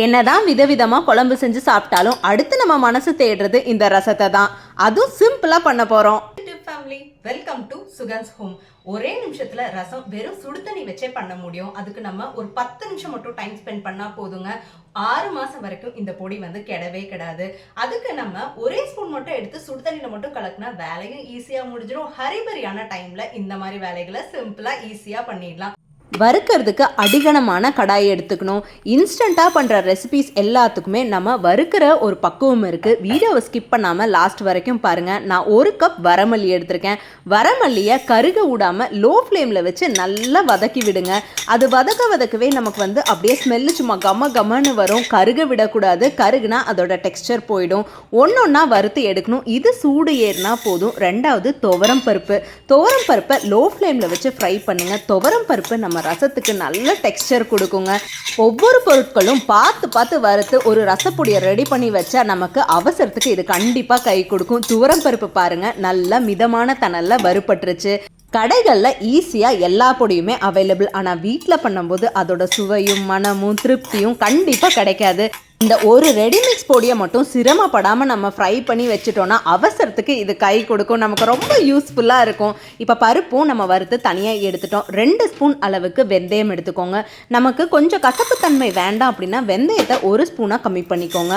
என்னதான் விதவிதமாக குழம்பு செஞ்சு சாப்பிட்டாலும் அடுத்து நம்ம மனசு தேடுறது இந்த ரசத்தை தான். அதுவும் சிம்பிளாக பண்ண போகிறோம் family welcome to Sugan's home. ஒரே நிமிஷத்துல ரசம் வெறும் சுடுதண்ணி வச்சே பண்ண முடியும். அதுக்கு நம்ம ஒரு பத்து நிமிஷம் மட்டும் டைம் ஸ்பெண்ட் பண்ணா போதுங்க. ஆறு மாசம் வரைக்கும் இந்த பொடி வந்து கெடவே கிடாது. அதுக்கு நம்ம ஒரே ஸ்பூன் மட்டும் எடுத்து சுடுதண்ணியில் மட்டும் கலக்குனா வேலையும் ஈஸியா முடிஞ்சிடும் ஹரிபரியான டைம்ல இந்த மாதிரி வேலைகளை சிம்பிளா ஈஸியா பண்ணிடலாம். வறுக்கிறதுக்கு அடிகனமான கடாய் எடுத்துக்கணும். இன்ஸ்டண்ட்டாக பண்ணுற ரெசிபிஸ் எல்லாத்துக்குமே நம்ம வறுக்கிற ஒரு பக்குவம் இருக்குது வீடியோவை ஸ்கிப் பண்ணாமல் லாஸ்ட் வரைக்கும் பாருங்கள் நான் ஒரு கப் வரமல்லி எடுத்திருக்கேன். வரமல்லியை கருக விடாமல் லோ ஃப்ளேமில் வச்சு நல்லா வதக்கி விடுங்க. அது வதக்க வதக்கவே நமக்கு வந்து அப்படியே ஸ்மெல்லு சும்மா கம கமன்னு வரும். கருக விடக்கூடாது. கருகுனா அதோட டெக்ஸ்சர் போயிடும். ஒன்றொன்னா வறுத்து எடுக்கணும். இது சூடு ஏறினா போதும். ரெண்டாவது துவரம் பருப்பு. துவரம் பருப்பை லோ ஃப்ளேமில் வச்சு ஃப்ரை பண்ணுங்கள் துவரம் பருப்பு நம்ம ரசத்துக்கு நல்ல டெக்ஸ்சர் கொடுக்குங்க. ஒவ்வொரு பொருட்களும் பார்த்து பார்த்து வறுத்து ஒரு ரசப்பொடியை ரெடி பண்ணி வச்சா நமக்கு அவசரத்துக்கு இது கண்டிப்பாக கை கொடுக்கும். துவரம் பருப்பு பாருங்க நல்லா மிதமான தணல்ல வறுபட்டுருச்சு. கடைகளில் ஈஸியாக எல்லா பொடியுமே அவைலபிள் ஆனால் வீட்டில் பண்ணும்போது அதோட சுவையும் மனமும் திருப்தியும் கண்டிப்பாக கிடைக்காது. இந்த ஒரு ரெடிமிக்ஸ் பொடியை மட்டும் சிரமப்படாமல் நம்ம ஃப்ரை பண்ணி வச்சுட்டோன்னா அவசரத்துக்கு இது கை கொடுக்கும். நமக்கு ரொம்ப யூஸ்ஃபுல்லாக இருக்கும். இப்போ பருப்பும் நம்ம வறுத்து தனியாக எடுத்துட்டோம். ரெண்டு ஸ்பூன் அளவுக்கு வெந்தயம் எடுத்துக்கோங்க. நமக்கு கொஞ்சம் கசப்புத்தன்மை வேண்டாம் அப்படின்னா வெந்தயத்தை ஒரு ஸ்பூனாக கம்மி பண்ணிக்கோங்க.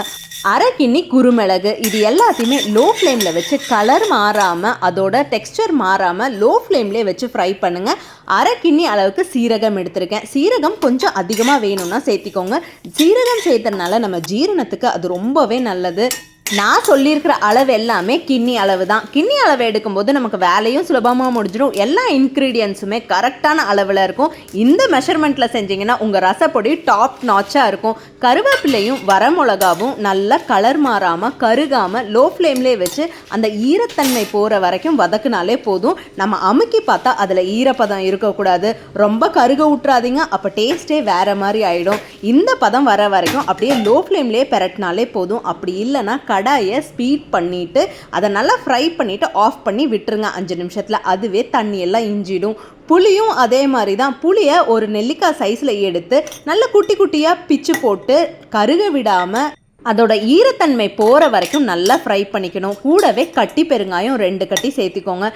அரை கிண்ணி குருமிளகு. இது எல்லாத்தையுமே லோ ஃப்ளேமில் வச்சு கலர் மாறாமல் அதோட டெக்ஸ்டர் மாறாமல் லோ ஃப்ளேம்லேயே வச்சு ஃப்ரை பண்ணுங்கள் அரை கிண்ணி அளவுக்கு சீரகம் எடுத்திருக்கேன். சீரகம் கொஞ்சம் அதிகமாக வேணும்னா சேர்த்திக்கோங்க. சீரகம் சேர்த்ததுனால நம்ம ஜீரணத்துக்கு அது ரொம்பவே நல்லது. நான் சொல்லியிருக்கிற அளவு எல்லாமே கிண்ணி அளவு தான் கிண்ணி அளவு எடுக்கும்போது நமக்கு வேலையும் சுலபமாக முடிஞ்சிடும். எல்லா இன்க்ரீடியன்ஸுமே கரெக்டான அளவில் இருக்கும். இந்த மெஷர்மெண்ட்டில் செஞ்சீங்கன்னா உங்கள் ரசப்பொடி டாப் நாச்சாக இருக்கும். கருவேப்பிலையும் வரமிளகாவும் நல்லா கலர் மாறாமல் கருகாமல் லோ ஃப்ளேம்லேயே வச்சு அந்த ஈரத்தன்மை போகிற வரைக்கும் வதக்குனாலே போதும். நம்ம அமுக்கி பார்த்தா அதில் ஈரப்பதம் இருக்கக்கூடாது. ரொம்ப கருக விட்டுறாதீங்க அப்போ டேஸ்ட்டே வேறு மாதிரி ஆகிடும் இந்த பதம் வர வரைக்கும் அப்படியே லோ ஃப்ளேம்லேயே பெரட்டினாலே போதும். அப்படி இல்லைன்னா கடாயை ஸ்பீட் பண்ணிவிட்டு அதை நல்லா ஃப்ரை பண்ணிவிட்டு ஆஃப் பண்ணி விட்டுருங்க அஞ்சு நிமிஷத்தில். அதுவே தண்ணி எல்லாம் இஞ்சிடும். புளியும் அதே மாதிரி தான் புளியை ஒரு நெல்லிக்காய் சைஸில் எடுத்து நல்லா குட்டி குட்டியாக பிச்சு போட்டு கருக விடாமல் அதோட ஈரத்தன்மை போகிற வரைக்கும் நல்லா ஃப்ரை பண்ணிக்கணும். கூடவே கட்டி பெருங்காயம் ரெண்டு கட்டி சேர்த்துக்கோங்க.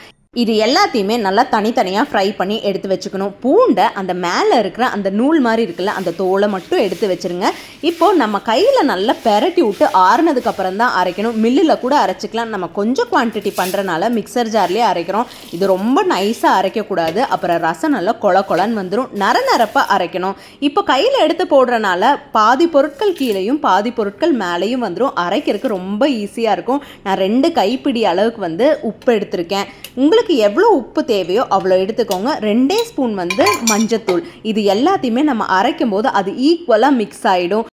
இது எல்லாத்தையுமே நல்லா தனித்தனியாக ஃப்ரை பண்ணி எடுத்து வச்சுக்கணும். பூண்டை அந்த மேலே இருக்கிற அந்த நூல் மாதிரி இருக்குல்ல அந்த தோலை மட்டும் எடுத்து வச்சுருங்க. இப்போது நம்ம கையில் நல்லா பெரட்டி விட்டு ஆறுனதுக்கப்புறம் தான் அரைக்கணும். மில்லில் கூட அரைச்சிக்கலாம். நம்ம கொஞ்சம் குவான்டிட்டி பண்ணுறனால மிக்சர் ஜார்லேயே அரைக்கிறோம். இது ரொம்ப நைஸாக அரைக்கக்கூடாது. அப்புறம் ரசம் நல்லா கொல கொலன்னு வந்துடும் நர நரப்பாக அரைக்கணும். இப்போ கையில் எடுத்து போடுறனால பாதி பொருட்கள் கீழேயும் பாதி பொருட்கள் மேலேயும் வந்துடும் அரைக்கிறதுக்கு ரொம்ப ஈஸியாக இருக்கும். நான் ரெண்டு கைப்பிடி அளவுக்கு வந்து உப்பு எடுத்திருக்கேன். உங்களுக்கு எவ்வளோ உப்பு தேவையோ அவ்வளோ எடுத்துக்கோங்க. ரெண்டே ஸ்பூன் வந்து மஞ்சத்தூள். இது எல்லாத்தையுமே நம்ம அரைக்கும் போது அது ஈக்குவலாக மிக்ஸ் ஆகிடும்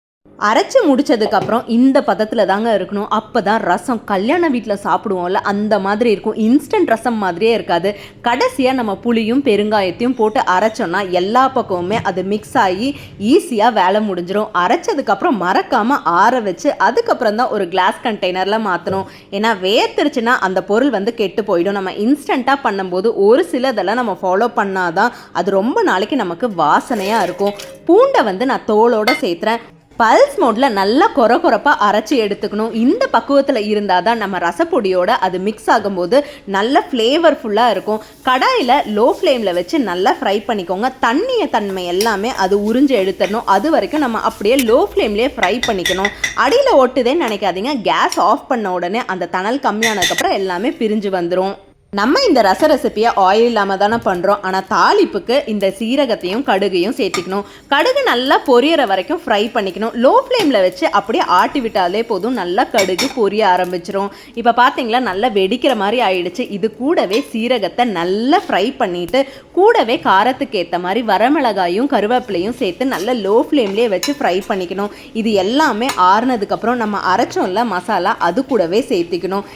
அரைச்சி முடிச்சதுக்கப்புறம் இந்த பதத்தில் தாங்க இருக்கணும். அப்போ தான் ரசம் கல்யாண வீட்டில் சாப்பிடுவோம்ல அந்த மாதிரி இருக்கும். இன்ஸ்டன்ட் ரசம் மாதிரியே இருக்காது. கடைசியாக நம்ம புளியும் பெருங்காயத்தையும் போட்டு அரைச்சோன்னா எல்லா பக்கமுமே அது மிக்ஸ் ஆகி ஈஸியாக வேலை முடிஞ்சிடும் அரைச்சதுக்கப்புறம் மறக்காமல் ஆற வச்சு அதுக்கப்புறம் தான் ஒரு கிளாஸ் கண்டெய்னரில் மாற்றணும் ஏன்னா வேர்த்துருச்சுன்னா அந்த பொருள் வந்து கெட்டு போயிடும். நம்ம இன்ஸ்டண்ட்டாக பண்ணும்போது ஒரு சிலதெல்லாம் நம்ம ஃபாலோ பண்ணாதான் அது ரொம்ப நாளைக்கு நமக்கு வாசனையாக இருக்கும். பூண்டை வந்து நான் தோலோடு சேர்த்துறேன். பல்ஸ் மோடில் நல்லா கொர கொரப்பாக அரைச்சி எடுத்துக்கணும். இந்த பக்குவத்தில் இருந்தால் தான் நம்ம ரசப்பொடியோட அது மிக்ஸ் ஆகும்போது நல்ல ஃப்ளேவர்ஃபுல்லாக இருக்கும். கடாயில் லோ ஃப்ளேமில் வச்சு நல்லா ஃப்ரை பண்ணிக்கோங்க. தண்ணிய தன்மை எல்லாமே அது உறிஞ்சு எடுத்துடணும். அது வரைக்கும் நம்ம அப்படியே லோ ஃப்ளேம்லேயே ஃப்ரை பண்ணிக்கணும். அடியில் ஒட்டுதேன்னு நினைக்காதீங்க. கேஸ் ஆஃப் பண்ண உடனே அந்த தணல் கம்மியானதுக்கப்புறம் எல்லாமே பிரிஞ்சு வந்துடும் நம்ம இந்த ரச ரெசிப்பியை ஆயில் இல்லாமல் தானே பண்ணுறோம் ஆனால் தாளிப்புக்கு இந்த சீரகத்தையும் கடுகையும் சேர்த்திக்கணும். கடுகு நல்லா பொரியற வரைக்கும் ஃப்ரை பண்ணிக்கணும். லோ ஃப்ளேமில் வச்சு அப்படியே ஆட்டி விட்டாலே போதும். நல்லா கடுகு பொரிய ஆரம்பிச்சிரும். இப்போ பார்த்தீங்களா நல்லா வெடிக்கிற மாதிரி ஆயிடுச்சு. இது கூடவே சீரகத்தை நல்லா ஃப்ரை பண்ணிட்டு கூடவே காரத்துக்கு ஏற்ற மாதிரி வரமிளகாயும் கருவேப்பிலையும் சேர்த்து நல்லா லோ ஃப்ளேம்லேயே வச்சு ஃப்ரை பண்ணிக்கணும். இது எல்லாமே ஆறுனதுக்கப்புறம் நம்ம அரைச்சோம்ல மசாலா அது கூடவே சேர்த்திக்கணும்.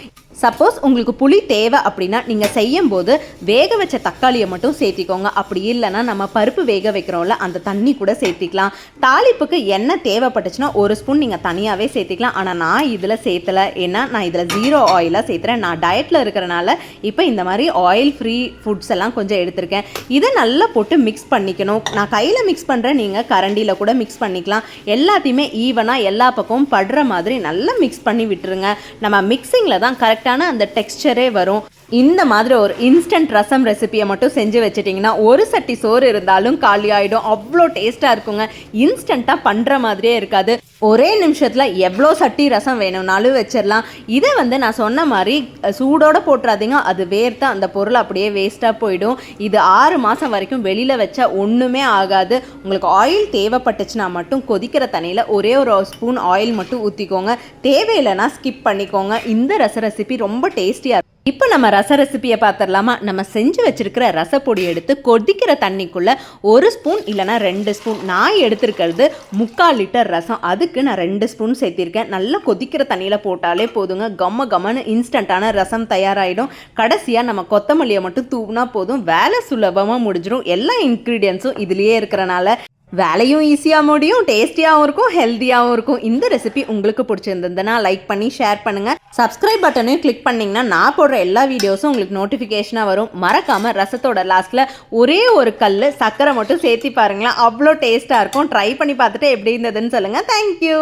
சப்போஸ் உங்களுக்கு புளி தேவை அப்படின்னா நீங்கள் செய்யும் போது வேக வச்ச தக்காளியை மட்டும் சேர்த்திக்கோங்க. அப்படி இல்லைன்னா நம்ம பருப்பு வேக வைக்கிறோம்ல அந்த தண்ணி கூட சேர்த்திக்கலாம். தாளிப்புக்கு என்ன தேவைப்பட்டுச்சுன்னா ஒரு ஸ்பூன் நீங்கள் தனியாகவே சேர்த்திக்கலாம். ஆனால் நான் இதில் சேர்த்தலை. ஏன்னா நான் இதில் ஜீரோ ஆயிலாக சேர்த்துறேன். நான் டயட்டில் இருக்கிறனால இப்போ இந்த மாதிரி ஆயில் ஃப்ரீ ஃபுட்ஸ் எல்லாம் கொஞ்சம் எடுத்திருக்கேன். இதை நல்லா போட்டு மிக்ஸ் பண்ணிக்கணும். நான் கையில் மிக்ஸ் பண்ணுறேன் நீங்கள் கரண்டியில் கூட மிக்ஸ் பண்ணிக்கலாம். எல்லாத்தையுமே ஈவனாக எல்லா பக்கமும் படுற மாதிரி நல்லா மிக்ஸ் பண்ணி விட்டுருங்க. நம்ம மிக்சிங்கில் தான் கரெக்டாக கரெக்டான அந்த டெக்ஸ்சரே வரும். இந்த மாதிரி ஒரு இன்ஸ்டன்ட் ரசம் ரெசிபியை மட்டும் செஞ்சு வச்சிட்டிங்கன்னா ஒரு சட்டி சோறு இருந்தாலும் காலி ஆகிடும் அவ்வளோ டேஸ்ட்டாக இருக்குங்க. இன்ஸ்டண்ட்டாக பண்ணுற மாதிரியே இருக்காது. ஒரே நிமிஷத்தில் எவ்வளோ சட்டி ரசம் வேணும்னாலும் வச்சிடலாம். இதை வந்து நான் சொன்ன மாதிரி சூடோடு போட்டுறாதீங்க. அது வேர்த்து அந்த பொருள் அப்படியே வேஸ்ட்டாக போயிடும். இது ஆறு மாதம் வரைக்கும் வெளியில் வச்சா ஒன்றுமே ஆகாது. உங்களுக்கு ஆயில் தேவைப்பட்டுச்சுன்னா மட்டும் கொதிக்கிற தண்ணியில் ஒரே ஒரு ஸ்பூன் ஆயில் மட்டும் ஊற்றிக்கோங்க தேவையில்லைன்னா ஸ்கிப் பண்ணிக்கோங்க. இந்த ரச ரெசிபி ரொம்ப டேஸ்டியாக இருக்கும் இப்போ நம்ம ரச ரெசிபியை பார்த்துடலாமா? நம்ம செஞ்சு வச்சிருக்கிற ரசப்பொடி எடுத்து கொதிக்கிற தண்ணிக்குள்ள ஒரு ஸ்பூன் இல்லைன்னா ரெண்டு ஸ்பூன் நான் எடுத்திருக்கிறது முக்கால் லிட்டர் ரசம். அதுக்கு நான் ரெண்டு ஸ்பூன் சேர்த்திருக்கேன். நல்லா கொதிக்கிற தண்ணியில் போட்டாலே போதுங்க. கம்ம கம்மன்னு இன்ஸ்டண்ட்டான ரசம் தயாராகிடும் கடைசியாக நம்ம கொத்தமல்லியை மட்டும் தூவினா போதும். வேலை சுலபமாக முடிஞ்சிடும் எல்லா இன்க்ரீடியன்ஸும் இதுலேயே இருக்கிறனால வேலையும் ஈஸியாக முடியும் டேஸ்டியாகவும் இருக்கும் ஹெல்த்தியாகவும் இருக்கும். இந்த ரெசிபி உங்களுக்கு பிடிச்சிருந்ததுன்னா லைக் பண்ணி ஷேர் பண்ணுங்கள் சப்ஸ்கிரைப் பட்டனையும் கிளிக் பண்ணிங்கன்னா நான் போடுற எல்லா வீடியோஸும் உங்களுக்கு நோட்டிஃபிகேஷனாக வரும். மறக்காமல் ரசத்தோட லாஸ்ட்டில் ஒரே ஒரு கல் சர்க்கரை மட்டும் சேர்த்தி பாருங்களேன். அவ்வளோ டேஸ்ட்டாக இருக்கும். ட்ரை பண்ணி பார்த்துட்டு எப்படி இருந்ததுன்னு சொல்லுங்கள் தேங்க்யூ